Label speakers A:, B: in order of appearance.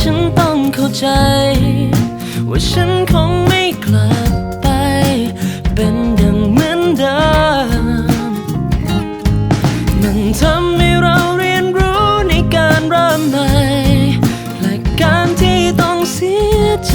A: ฉันต้องเข้าใจ ว่าฉันคงไม่กลับไป เป็นดังเหมือนเดิมมันทำให้เราเรียนรู้ในการเริ่มใหม่ และการที่ต้องเสียใจ